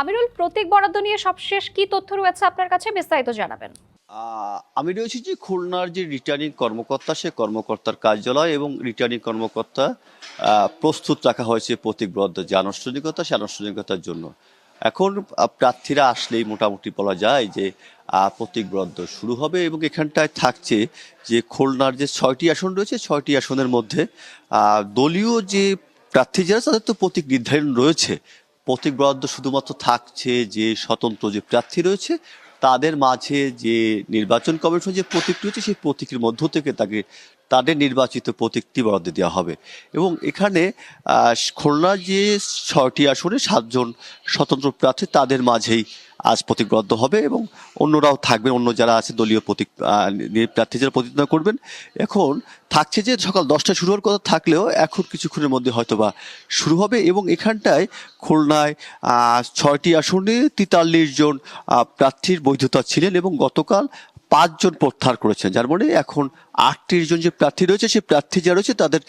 আমিরুল, প্রতীক বরাদ্দ নিয়ে সবশেষ কি তথ্য রয়েছে আপনার কাছে বিস্তারিত জানাবেন। আমি রয়েছি যে খুলনার যে রিটার্নিং কর্মকর্তা, সে কর্মকর্তার কার্যালয় এবং রিটার্নিং কর্মকর্তা প্রস্তুত রাখা হয়েছে প্রতীকবদ্ধ যে আনুষ্ঠানিকতা, সে আনুষ্ঠানিকতার জন্য। এখন প্রার্থীরা আসলেই মোটামুটি বলা যায় যে প্রতীক প্রতীকবদ্ধ শুরু হবে এবং এখানটায় থাকছে যে খুলনার যে ছয়টি আসন রয়েছে, ছয়টি আসনের মধ্যে দলীয় যে প্রার্থী যারা, তাদের তো প্রতীক নির্ধারণ রয়েছে। প্রতীক বরাদ্দ শুধুমাত্র থাকছে যে স্বতন্ত্র যে প্রার্থী রয়েছে, তাদের মাঝে যে নির্বাচন কমিশন যে প্রতীক রয়েছে, সেই প্রতীকের মধ্য থেকে তাকে, তাদের নির্বাচিত প্রতীকটি বরাদ্দ দেওয়া হবে। এবং এখানে খুলনা যে ছয়টি আসনে সাতজন স্বতন্ত্র প্রার্থী তাদের মাঝেই আজ প্রতিজ্ঞাবদ্ধ হবে এবং অন্যরাও থাকবেন, অন্য যারা আছে দলীয় প্রতীক প্রার্থী যারা প্রতিদ্বন্দ্বিতা করবেন। এখন থাকছে যে সকাল দশটায় শুরু হওয়ার কথা থাকলেও এখন কিছুক্ষণের মধ্যে হয়তোবা শুরু হবে এবং এখানটায় খুলনায় ছয়টি আসনে তেতাল্লিশ জন প্রার্থীর বৈধতা ছিলেন এবং গতকাল পাঁচজন প্রত্যাহার করেছেন, যার মানে এখন আটত্রিশ জন যে প্রার্থী রয়েছে, সেই প্রার্থী যারা রয়েছে, তাদের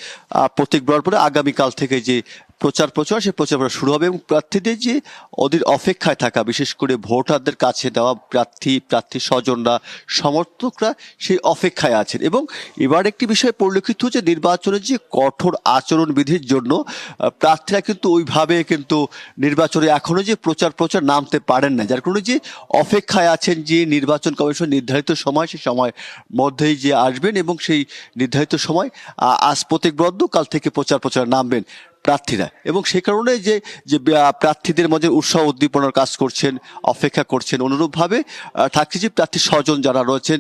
প্রতীক বরার পরে আগামীকাল থেকে যে প্রচার প্রচার সে প্রচার শুরু হবে এবং প্রার্থীদের যে ওদের অপেক্ষায় থাকা, বিশেষ করে ভোটারদের কাছে দেওয়া প্রার্থী প্রার্থী স্বজনরা, সমর্থকরা, সেই অপেক্ষায় আছেন। এবং এবার একটি বিষয় পরিলক্ষিত হচ্ছে, নির্বাচনের যে কঠোর আচরণবিধির জন্য প্রার্থীরা কিন্তু ওইভাবে কিন্তু নির্বাচনে এখনও যে প্রচার প্রচার নামতে পারেন না, যার কারণে যে অপেক্ষায় আছেন যে নির্বাচন কমিশন নির্ধারিত সময় সেই সময় মধ্যেই যে আসবেন এবং সেই নির্ধারিত সময় আজ প্রতীকবদ্ধ কাল থেকে প্রচার প্রচার নামবেন প্রার্থীরা। এবং সে কারণে যে যে প্রার্থীদের মধ্যে উৎসাহ উদ্দীপনার কাজ করছেন, অপেক্ষা করছেন অনুরূপভাবে থাকছে যে প্রার্থী স্বজন যারা রয়েছেন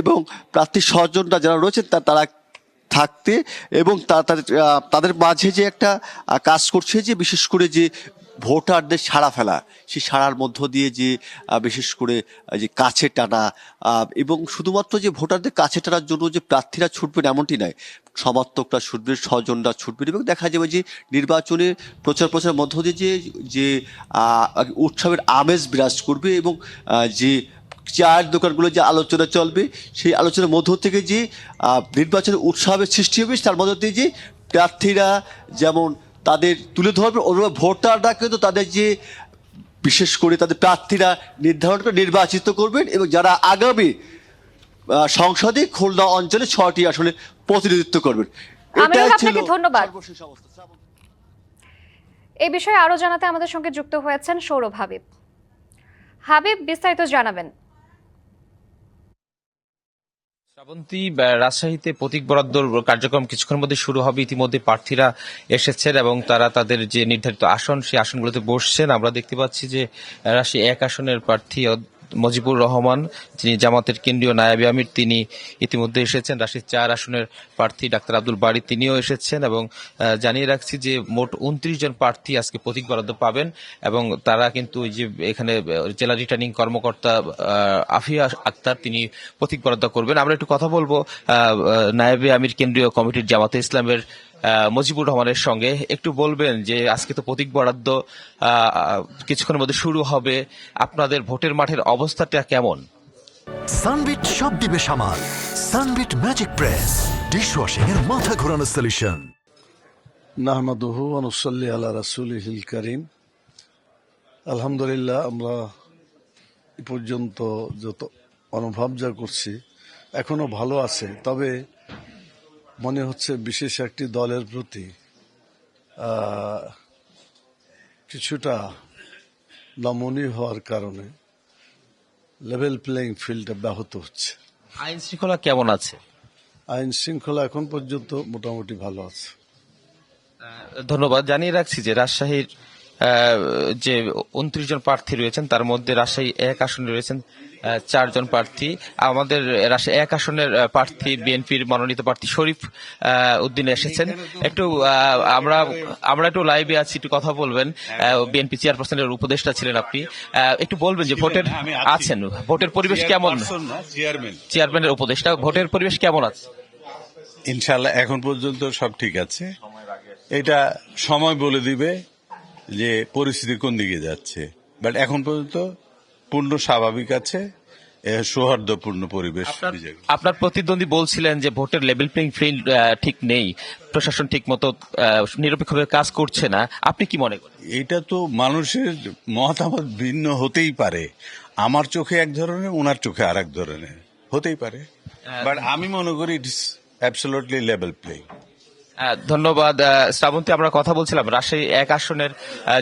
এবং প্রার্থী স্বজনরা যারা রয়েছেন তারা থাকতে এবং তাদের মাঝে যে একটা কাজ করছে যে, বিশেষ করে যে ভোটারদের সাড়া ফেলা, সেই সাড়ার মধ্য দিয়ে যে বিশেষ করে যে কাছে টানা এবং শুধুমাত্র যে ভোটারদের কাছে টানার জন্য যে প্রার্থীরা ছুটবেন এমনটি নয় সমর্থকরা ছুটবেন, স্বজনরা ছুটবেন এবং দেখা যাবে যে নির্বাচনের প্রচার প্রচারের মধ্য দিয়ে যে যে উৎসবের আমেজ বিরাজ করবে এবং যে চায়ের দোকানগুলো যে আলোচনা চলবে, সেই আলোচনার মধ্য থেকে যে নির্বাচনের উৎসবের সৃষ্টি হবে, তার মধ্য দিয়ে যে প্রার্থীরা যেমন তাদের তুলে ধরবে অন্য ভোটাররা কিন্তু তাদের যে বিশেষ করে তাদের প্রার্থীরা নির্ধারণ করে নির্বাচিত করবেন এবং যারা আগামী সংসদে খুলনা অঞ্চলে ছয়টি আসলে প্রতিনিধিত্ব করবেন। ছিল ধন্যবাদ। সর্বশেষ অবস্থা। এই বিষয়ে আরও জানাতে আমাদের সঙ্গে যুক্ত হয়েছেন সৌরভ হাবিব। হাবিব বিস্তারিত জানাবেন। শ্রাবন্তী রাজশাহীতে প্রতীক বরাদ্দর কার্যক্রম কিছুক্ষণ মধ্যে শুরু হবে। ইতিমধ্যে প্রার্থীরা এসেছেন এবং তারা তাদের যে নির্ধারিত আসন, সেই আসনগুলোতে বসছেন। আমরা দেখতে পাচ্ছি যে রাশি এক আসনের প্রার্থী মজিবুর রহমান যিনি জামাতের কেন্দ্রীয় নায়াবি আমির তিনি ইতিমধ্যে এসেছেন। রাজশাহী চার আসনের প্রার্থী ডাক্তার আব্দুল বাড়ি তিনিও এসেছেন এবং জানিয়ে রাখছি যে মোট উনত্রিশ জন প্রার্থী আজকে প্রতীক বরাদ্দ পাবেন এবং তারা কিন্তু যে এখানে জেলা রিটার্নিং কর্মকর্তা আফিয়া আক্তার তিনি প্রতীক বরাদ্দ করবেন। আমরা একটু কথা বলব আহ, আমির কেন্দ্রীয় কমিটির জামাতে ইসলামের মুজিবুর রহমানের সঙ্গে একটু বলবেন যে আজকে তো প্রতীক বরাদ্দ কিছুক্ষণের মধ্যে শুরু হবে। আপনাদের ভোটের মাঠের অবস্থাটা কেমন? সানবিট সব দিবে সামাল। সানবিট ম্যাজিক প্রেস ডিশওয়াশিং এর মাথা ঘোরানো সলিউশন নাহমাদুহু অনুসল্লি আল্লাহ রাসুলিহিল করিম। আলহামদুলিল্লাহ আমরা এ পর্যন্ত যত অনুভব যা করছি এখনও ভালো আছে। তবে মনে হচ্ছে বিশেষ একটি দলের প্রতি কিছুটা নমনীয় হওয়ার কারণে লেভেল প্লেইং ফিল্ডটা ব্যাহত হচ্ছে। আইন শৃঙ্খলা কেমন আছে? আইন শৃঙ্খলা এখন পর্যন্ত মোটামুটি ভালো আছে। ধন্যবাদ। জানিয়ে রাখছি যে রাজশাহীর যে উনত্রিশ জন প্রার্থী রয়েছেন তার মধ্যে রাজশাহী এক আসনে রয়েছেন চারজন প্রার্থী। আমাদের রাজশাহী এক আসনের প্রার্থী বিএনপির মনোনীত প্রার্থী শরীফ উদ্দিন এসেছেন। একটু আমরা আমরা একটু লাইভে আছি একটু কথা বলবেন। বিএনপি চেয়ারপারসনের উপদেষ্টা ছিলেন আপনি। একটু বলবেন যে ভোটের আছেন। ভোটের পরিবেশ কেমন? চেয়ারম্যানের উপদেষ্টা ভোটের পরিবেশ কেমন আছে? ইনশাল্লাহ এখন পর্যন্ত সব ঠিক আছে। এটা সময় বলে দিবে। যে পরিস্থিতি কোন দিকে যাচ্ছে। বাট এখন পর্যন্ত পূর্ণ স্বাভাবিক আছে সৌহার্দ্যপূর্ণ পরিবেশ আপনার প্রতিদ্বন্দ্বী বলছিলেন যে ভোটের লেভেল প্লেইং ফিল্ড ঠিক নেই প্রশাসন ঠিক মতো নিরপেক্ষভাবে কাজ করছে না। আপনি কি মনে করেন? এটা তো মানুষের মতামত ভিন্ন হতেই পারে। আমার চোখে এক ধরনের ওনার চোখে আর এক ধরনের। হতেই পারে। বাট আমি মনে করি it's absolutely level play ah, ধন্যবাদ। শ্রাবন্তী, আমরা কথা বলছিলাম রাজশাহী এক আসনের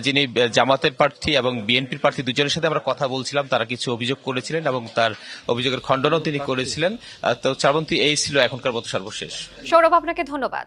যিনি জামাতের প্রার্থী এবং বিএনপির প্রার্থী, দুজনের সাথে আমরা কথা বলছিলাম। তারা কিছু অভিযোগ করেছিলেন এবং তার অভিযোগের খণ্ডনও তিনি করেছিলেন। তো শ্রাবন্তী, এই ছিল এখনকার মতো সর্বশেষ। সৌরভ, আপনাকে ধন্যবাদ।